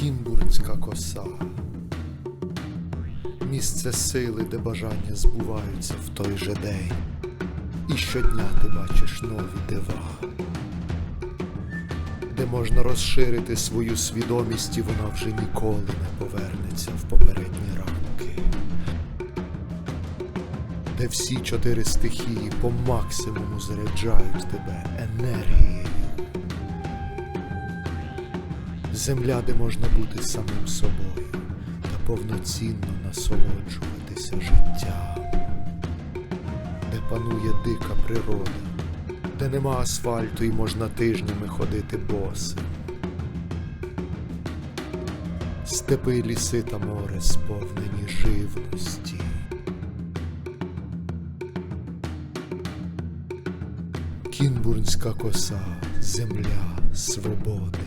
Кінбурнська коса. Місце сили, де бажання збуваються в той же день. І щодня ти бачиш нові дива, де можна розширити свою свідомість, і вона вже ніколи не повернеться в попередні рамки. Де всі чотири стихії по максимуму заряджають тебе енергією. Земля, де можна бути самим собою та повноцінно насолоджуватися життям, де панує дика природа, де нема асфальту і можна тижнями ходити босим. Степи, ліси та море сповнені живності. Кінбурнська коса, земля свободи.